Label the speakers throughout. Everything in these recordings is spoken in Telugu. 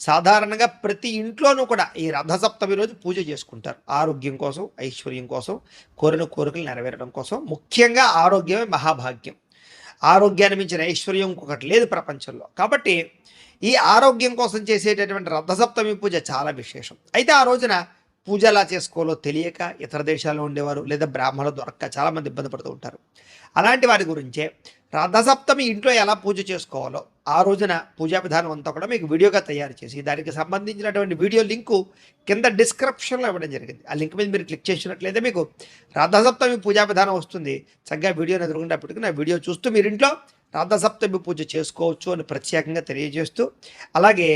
Speaker 1: సాధారణంగా ప్రతి ఇంట్లోనూ కూడా ఈ రథసప్తమి రోజు పూజ చేసుకుంటారు. ఆరోగ్యం కోసం ఐశ్వర్యం కోసం కోరిన కోరికలు నెరవేరడం కోసం ముఖ్యంగా ఆరోగ్యమే మహాభాగ్యం. ఆరోగ్యాన్ని మించిన ఐశ్వర్యం ఇంకొకటి లేదు ప్రపంచంలో. కాబట్టి ఈ ఆరోగ్యం కోసం చేసేటటువంటి రథసప్తమి పూజ చాలా విశేషం. అయితే ఆ రోజున పూజ ఎలా చేసుకోవాలో తెలియక ఇతర దేశాల్లో ఉండేవారు లేదా బ్రాహ్మణులు దొరక్క చాలామంది ఇబ్బంది పడుతూ ఉంటారు. అలాంటి వారి గురించే రథసప్తమి ఇంట్లో ఎలా పూజ చేసుకోవాలో ఆ రోజున పూజా విధానం అంతా కూడా మీకు వీడియోగా తయారు చేసి దానికి సంబంధించినటువంటి వీడియో లింకు కింద డిస్క్రిప్షన్లో ఇవ్వడం జరిగింది. ఆ లింక్ మీద మీరు క్లిక్ చేసినట్లయితే మీకు రథసప్తమి పూజా విధానం వస్తుంది. చక్కగా వీడియోని ఎదురుకుండా నా వీడియో చూస్తూ మీరు ఇంట్లో రథసప్తమి పూజ చేసుకోవచ్చు అని ప్రత్యేకంగా తెలియజేస్తూ అలాగే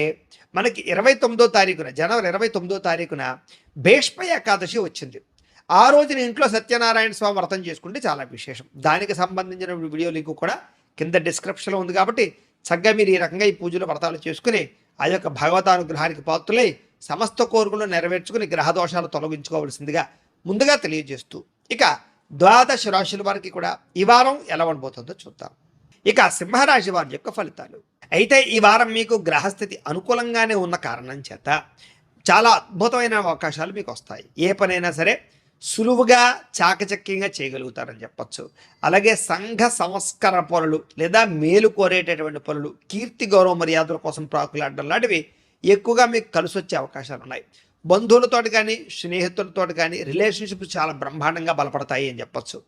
Speaker 1: మనకి ఇరవై తొమ్మిదో తారీఖున జనవరి ఇరవై తొమ్మిదో తారీఖున భేష్మ ఏకాదశి వచ్చింది. ఆ రోజున ఇంట్లో సత్యనారాయణ స్వామి వ్రతం చేసుకుంటే చాలా విశేషం. దానికి సంబంధించిన వీడియో లింక్ కూడా కింద డిస్క్రిప్షన్లో ఉంది కాబట్టి చక్కగా మీరు ఈ రకంగా ఈ పూజలు వ్రతాలు చేసుకుని ఆ యొక్క భగవతానుగ్రహానికి పాత్రులై సమస్త కోరికలు నెరవేర్చుకుని గ్రహ దోషాలు తొలగించుకోవాల్సిందిగా ముందుగా తెలియజేస్తూ ఇక ద్వాదశ రాశుల వారికి కూడా ఈ వారం ఎలా ఉండబోతుందో చూద్దాం. ఇక సింహరాశి వారి యొక్క ఫలితాలు. అయితే ఈ వారం మీకు గ్రహస్థితి అనుకూలంగానే ఉన్న కారణం చేత చాలా అద్భుతమైన అవకాశాలు మీకు వస్తాయి. ఏ పనైనా సరే సులువుగా చాకచక్యంగా చేయగలుగుతారని చెప్పచ్చు. అలాగే సంఘ సంస్కరణ పనులు లేదా మేలు కోరేటటువంటి పనులు కీర్తి గౌరవ మర్యాదల కోసం ప్రాకులాడడం లాంటివి ఎక్కువగా మీకు కలిసి వచ్చే అవకాశాలు ఉన్నాయి. బంధువులతోటి కానీ స్నేహితులతోటి కానీ రిలేషన్షిప్ చాలా బ్రహ్మాండంగా బలపడతాయి అని చెప్పచ్చు.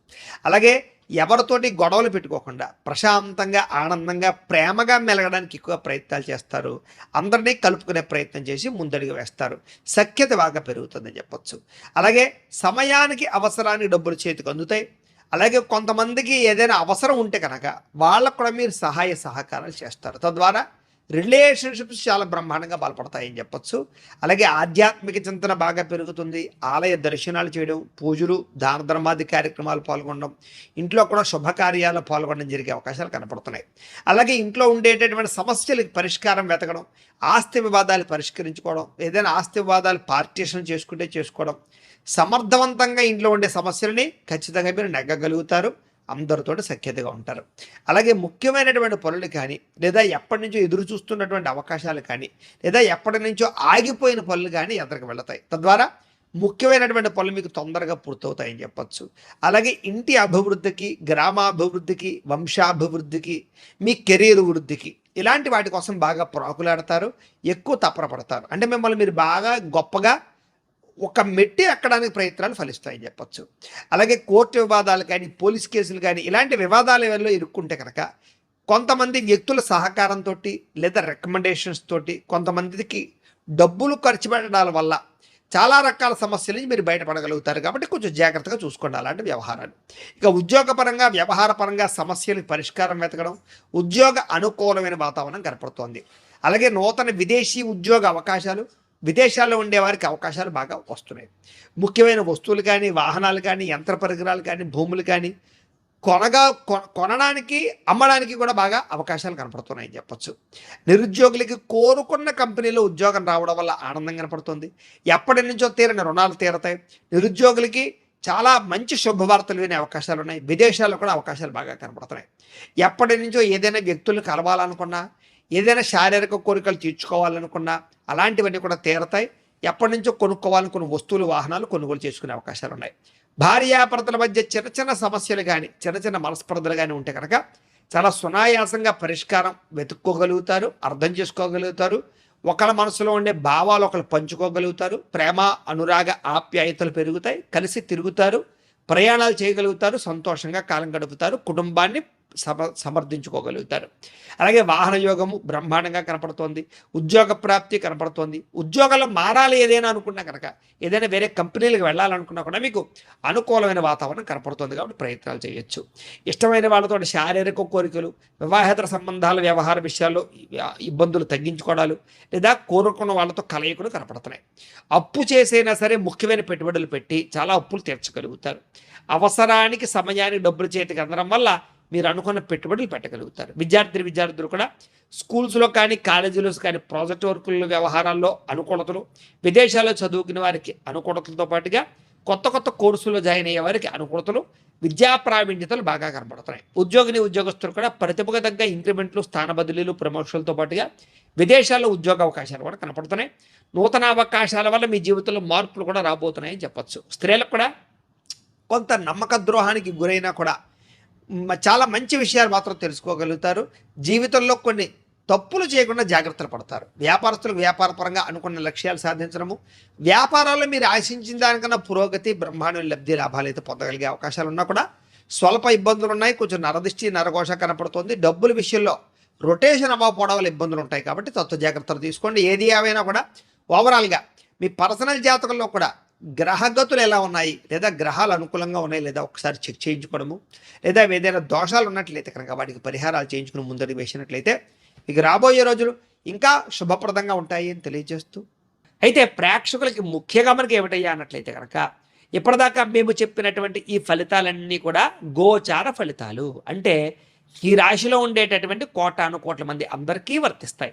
Speaker 1: అలాగే ఎవరితోటి గొడవలు పెట్టుకోకుండా ప్రశాంతంగా ఆనందంగా ప్రేమగా మెలగడానికి ఎక్కువ ప్రయత్నాలు చేస్తారు. అందరినీ కలుపుకునే ప్రయత్నం చేసి ముందడుగు వేస్తారు. సఖ్యత బాగా పెరుగుతుందని చెప్పొచ్చు. అలాగే సమయానికి అవసరానికి డబ్బులు చేతికి అందుతాయి. అలాగే కొంతమందికి ఏదైనా అవసరం ఉంటే కనుక వాళ్ళకు కూడా మీరు సహాయ సహకారాలు చేస్తారు. తద్వారా రిలేషన్షిప్స్ చాలా బ్రహ్మాండంగా బలపడతాయని చెప్పచ్చు. అలాగే ఆధ్యాత్మిక చింతన బాగా పెరుగుతుంది. ఆలయ దర్శనాలు చేయడం పూజలు దాన ధర్మాది కార్యక్రమాలు పాల్గొనడం ఇంట్లో కూడా శుభకార్యాలు పాల్గొనడం జరిగే అవకాశాలు కనపడుతున్నాయి. అలాగే ఇంట్లో ఉండేటటువంటి సమస్యలకు పరిష్కారం వెతకడం ఆస్తి వివాదాలు పరిష్కరించుకోవడం ఏదైనా ఆస్తి వివాదాలు పార్టీషన్ చేసుకుంటే చేసుకోవడం సమర్థవంతంగా ఇంట్లో ఉండే సమస్యలని ఖచ్చితంగా మీరు నెగ్గగలుగుతారు. అందరితోటి సఖ్యతగా ఉంటారు. అలాగే ముఖ్యమైనటువంటి పనులు కానీ లేదా ఎప్పటి నుంచో ఎదురు చూస్తున్నటువంటి అవకాశాలు కానీ లేదా ఎప్పటి నుంచో ఆగిపోయిన పనులు కానీ ఎదరికి వెళతాయి. తద్వారా ముఖ్యమైనటువంటి పనులు మీకు తొందరగా పూర్తవుతాయని చెప్పచ్చు. అలాగే ఇంటి అభివృద్ధికి గ్రామాభివృద్ధికి వంశాభివృద్ధికి మీ కెరీర్ వృద్ధికి ఇలాంటి వాటి కోసం బాగా ప్రాకులాడతారు ఎక్కువ తప్పరపడతారు అంటే మిమ్మల్ని మీరు బాగా గొప్పగా ఒక మెట్టి ఎక్కడానికి ప్రయత్నాలు ఫలిస్తాయని చెప్పొచ్చు. అలాగే కోర్టు వివాదాలు కానీ పోలీస్ కేసులు కానీ ఇలాంటి వివాదాల వల్ల ఇరుక్కుంటే కనుక కొంతమంది వ్యక్తుల సహకారంతో లేదా రికమెండేషన్స్ తోటి కొంతమందికి డబ్బులు ఖర్చు పెట్టడాల వల్ల చాలా రకాల సమస్యల నుంచి మీరు బయటపడగలుగుతారు. కాబట్టి కొంచెం జాగ్రత్తగా చూసుకోండి అలాంటి వ్యవహారాలు. ఇక ఉద్యోగపరంగా వ్యవహారపరంగా సమస్యలకు పరిష్కారం వెతకడం ఉద్యోగ అనుకూలమైన వాతావరణం కనపడుతోంది. అలాగే నూతన విదేశీ ఉద్యోగ అవకాశాలు విదేశాల్లో ఉండే వారికి అవకాశాలు బాగా వస్తున్నాయి. ముఖ్యమైన వస్తువులు కానీ వాహనాలు కానీ యంత్ర పరికరాలు కానీ భూములు కానీ కొనగా కొనడానికి అమ్మడానికి కూడా బాగా అవకాశాలు కనపడుతున్నాయని చెప్పొచ్చు. నిరుద్యోగులకి కోరుకున్న కంపెనీలో ఉద్యోగం రావడం వల్ల ఆనందం కనపడుతుంది. ఎప్పటి నుంచో తీరని రుణాలు తీరతాయి. నిరుద్యోగులకి చాలా మంచి శుభవార్తలు వినే అవకాశాలు ఉన్నాయి. విదేశాల్లో కూడా అవకాశాలు బాగా కనపడుతున్నాయి. ఎప్పటి నుంచో ఏదైనా వ్యక్తులను కలవాలనుకున్నా ఏదైనా శారీరక కోరికలు తీర్చుకోవాలనుకున్నా అలాంటివన్నీ కూడా తీరతాయి. ఎప్పటి నుంచో కొనుక్కోవాలనుకున్న వస్తువులు వాహనాలు కొనుగోలు చేసుకునే అవకాశాలు ఉన్నాయి. భార్యాభర్తల మధ్య చిన్న చిన్న సమస్యలు కానీ చిన్న చిన్న మనస్పర్ధలు కానీ ఉంటే కనుక చాలా సునాయాసంగా పరిష్కారం వెతుక్కోగలుగుతారు అర్థం చేసుకోగలుగుతారు. ఒకళ్ళ మనసులో ఉండే భావాలు ఒకళ్ళు పంచుకోగలుగుతారు. ప్రేమ అనురాగ ఆప్యాయతలు పెరుగుతాయి. కలిసి తిరుగుతారు. ప్రయాణాలు చేయగలుగుతారు. సంతోషంగా కాలం గడుపుతారు. కుటుంబాన్ని సమ సమర్థించుకోగలుగుతారు. అలాగే వాహన యోగము బ్రహ్మాండంగా కనపడుతోంది. ఉద్యోగ ప్రాప్తి కనపడుతోంది. ఉద్యోగాలు మారాలి ఏదైనా అనుకున్నా కనుక ఏదైనా వేరే కంపెనీలకు వెళ్ళాలనుకున్నా కూడా మీకు అనుకూలమైన వాతావరణం కనపడుతోంది కాబట్టి ప్రయత్నాలు చేయొచ్చు. ఇష్టమైన వాళ్ళతో శారీరక కోరికలు వివాహేతర సంబంధాల వ్యవహార విషయాల్లో ఇబ్బందులు తగ్గించుకోవడాలు లేదా కోరుకున్న వాళ్ళతో కలయికలు కనపడుతున్నాయి. అప్పు చేసైనా సరే ముఖ్యమైన పెట్టుబడులు పెట్టి చాలా అప్పులు తీర్చగలుగుతారు. అవసరానికి సమయానికి డబ్బులు చేతికి అందడం వల్ల మీరు అనుకున్న పెట్టుబడులు పెట్టగలుగుతారు. విద్యార్థి విద్యార్థులు కూడా స్కూల్స్లో కానీ కాలేజీలో కానీ ప్రాజెక్ట్ వర్కుల వ్యవహారాల్లో అనుకూలతలు విదేశాల్లో చదువుకునే వారికి అనుకూలతలతో పాటుగా కొత్త కొత్త కోర్సుల్లో జాయిన్ అయ్యే వారికి అనుకూలతలు విద్యా ప్రావీణ్యతలు బాగా కనబడుతున్నాయి. ఉద్యోగిని ఉద్యోగస్తులు కూడా ప్రతిభకు తగ్గ ఇంక్రిమెంట్లు స్థాన బదిలీలు ప్రమోషన్లతో పాటుగా విదేశాల్లో ఉద్యోగ అవకాశాలు కూడా కనపడుతున్నాయి. నూతన అవకాశాల వల్ల మీ జీవితంలో మార్పులు కూడా రాబోతున్నాయని చెప్పొచ్చు. స్త్రీలకు కూడా కొంత నమ్మక ద్రోహానికి గురైనా కూడా చాలా మంచి విషయాలు మాత్రం తెలుసుకోగలుగుతారు. జీవితంలో కొన్ని తప్పులు చేయకుండా జాగ్రత్తలు పడతారు. వ్యాపారస్తులకు వ్యాపారపరంగా అనుకున్న లక్ష్యాలు సాధించడము వ్యాపారాల్లో మీరు ఆశించిన దానికన్నా పురోగతి బ్రహ్మాండ లబ్ధి లాభాలు అయితే పొందగలిగే అవకాశాలు ఉన్నా కూడా స్వల్ప ఇబ్బందులు ఉన్నాయి. కొంచెం నరదిష్టి నరఘోష కనపడుతుంది. డబ్బుల విషయంలో రొటేషన్ అవ్వకపోవడం వల్ల ఇబ్బందులు ఉంటాయి కాబట్టి తత్వ జాగ్రత్తలు తీసుకోండి. ఏది ఏమైనా కూడా ఓవరాల్గా మీ పర్సనల్ జాతకంలో కూడా గ్రహగతులు ఎలా ఉన్నాయి? లేదా గ్రహాలు అనుకూలంగా ఉన్నాయి? లేదా ఒకసారి చెక్ చేయించుకోవడము. లేదా ఏదైనా దోషాలు ఉన్నట్లయితే కనుక వాటికి పరిహారాలు చేయించుకుని ముందడి వేసినట్లయితే ఇక రాబోయే రోజులు ఇంకా శుభప్రదంగా ఉంటాయి అని తెలియజేస్తూ. అయితే ప్రేక్షకులకి ముఖ్యంగా మనకి ఏమిటయ్యా అన్నట్లయితే కనుక ఇప్పటిదాకా మేము చెప్పినటువంటి ఈ ఫలితాలన్నీ కూడా గోచార ఫలితాలు. అంటే ఈ రాశిలో ఉండేటటువంటి కోటాను కోట్ల మంది అందరికీ వర్తిస్తాయి.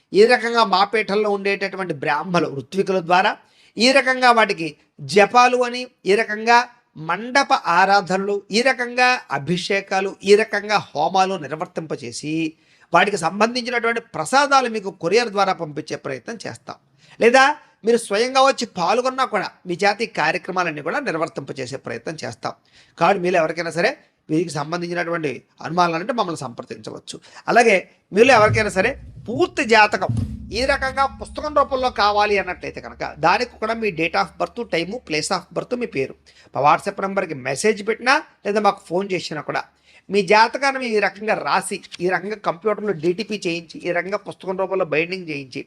Speaker 1: ఈ రకంగా మాపేటల్లో ఉండేటటువంటి బ్రాహ్మలు ఋత్వికుల ద్వారా ఈ రకంగా వాటికి జపాలు అని ఈ రకంగా మండప ఆరాధనలు ఈ రకంగా అభిషేకాలు ఈ రకంగా హోమాలు నిర్వర్తింపచేసి వాటికి సంబంధించినటువంటి ప్రసాదాలు మీకు కొరియర్ ద్వారా పంపించే ప్రయత్నం చేస్తాం. లేదా మీరు స్వయంగా వచ్చి పాల్గొన్నా కూడా మీ జాతి కార్యక్రమాలన్నీ కూడా నిర్వర్తింపచేసే ప్రయత్నం చేస్తాం. కాబట్టి మీరు ఎవరికైనా సరే వీరికి సంబంధించినటువంటి అనుమానాలు అంటే మమ్మల్ని సంప్రదించవచ్చు. అలాగే మీరు ఎవరికైనా సరే పూర్తి జాతకం ఈ రకంగా పుస్తకం రూపంలో కావాలి అన్నట్లయితే కనుక దానికి కూడా మీ date of birth time place of birth మీ పేరు. మా వాట్సాప్ నెంబర్కి మెసేజ్ పెట్టినా లేదా మాకు ఫోన్ చేసినా కూడా మీ జాతకాన్ని ఈ రకంగా రాసి ఈ రకంగా కంప్యూటర్లో డిటిపి చేయించి ఈ రకంగా పుస్తకం రూపంలో బైండింగ్ చేయించి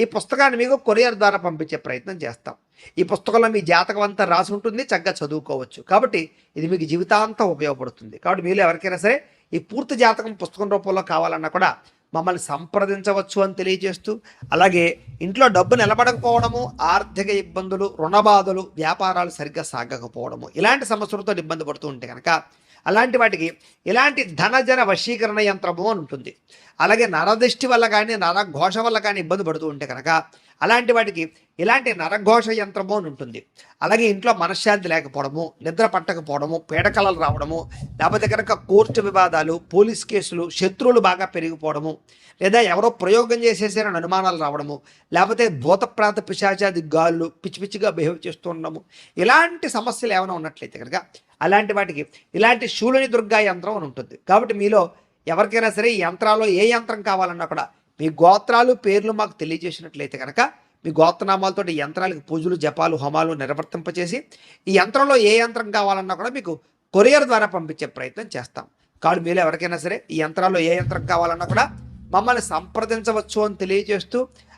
Speaker 1: ఈ పుస్తకాన్ని మీకు కొరియర్ ద్వారా పంపించే ప్రయత్నం చేస్తాం. ఈ పుస్తకంలో మీ జాతకం అంతా రాసి ఉంటుంది చక్కగా చదువుకోవచ్చు. కాబట్టి ఇది మీకు జీవితాంతం ఉపయోగపడుతుంది. కాబట్టి మీరు ఎవరికైనా సరే ఈ పూర్తి జాతకం పుస్తకం రూపంలో కావాలన్నా కూడా మమ్మల్ని సంప్రదించవచ్చు అని తెలియజేస్తూ అలాగే ఇంట్లో డబ్బు నిలబడకపోవడము ఆర్థిక ఇబ్బందులు రుణబాధలు వ్యాపారాలు సరిగ్గా సాగకపోవడము ఇలాంటి సమస్యలతో ఇబ్బంది పడుతూ ఉంటే కనుక అలాంటి వాటికి ఇలాంటి ధనజన వశీకరణ యంత్రము అని ఉంటుంది. అలాగే నరదృష్టి వల్ల కానీ నరఘోష వల్ల కానీ ఇబ్బంది పడుతూ ఉంటే కనుక అలాంటి వాటికి ఇలాంటి నరఘోష యంత్రము అని ఉంటుంది. అలాగే ఇంట్లో మనశ్శాంతి లేకపోవడము నిద్ర పట్టకపోవడము పీడకలలు రావడము లేకపోతే కనుక కోర్టు వివాదాలు పోలీస్ కేసులు శత్రువులు బాగా పెరిగిపోవడము లేదా ఎవరో ప్రయోగం చేసేసారని అనుమానాలు రావడము లేకపోతే భూతప్రాంత పిశాచాది గాళ్ళు పిచ్చి పిచ్చిగా బిహేవ్ చేస్తూ ఉండడము ఇలాంటి సమస్యలు ఏమైనా ఉన్నట్లయితే కనుక అలాంటి వాటికి. ఇలాంటి శూలని దుర్గా యంత్రం అని ఉంటుంది. కాబట్టి మీలో ఎవరికైనా సరే ఈ యంత్రాల్లో ఏ యంత్రం కావాలన్నా కూడా మీ గోత్రాలు పేర్లు మాకు తెలియజేసినట్లయితే కనుక మీ గోత్రనామాలతో యంత్రాలకు పూజలు జపాలు హోమాలు నిర్వర్తింపచేసి ఈ యంత్రంలో ఏ యంత్రం కావాలన్నా కూడా మీకు కొరియర్ ద్వారా పంపించే ప్రయత్నం చేస్తాం. కాబట్టి మీలో ఎవరికైనా సరే ఈ యంత్రాల్లో ఏ యంత్రం కావాలన్నా కూడా మమ్మల్ని సంప్రదించవచ్చు అని తెలియజేస్తూ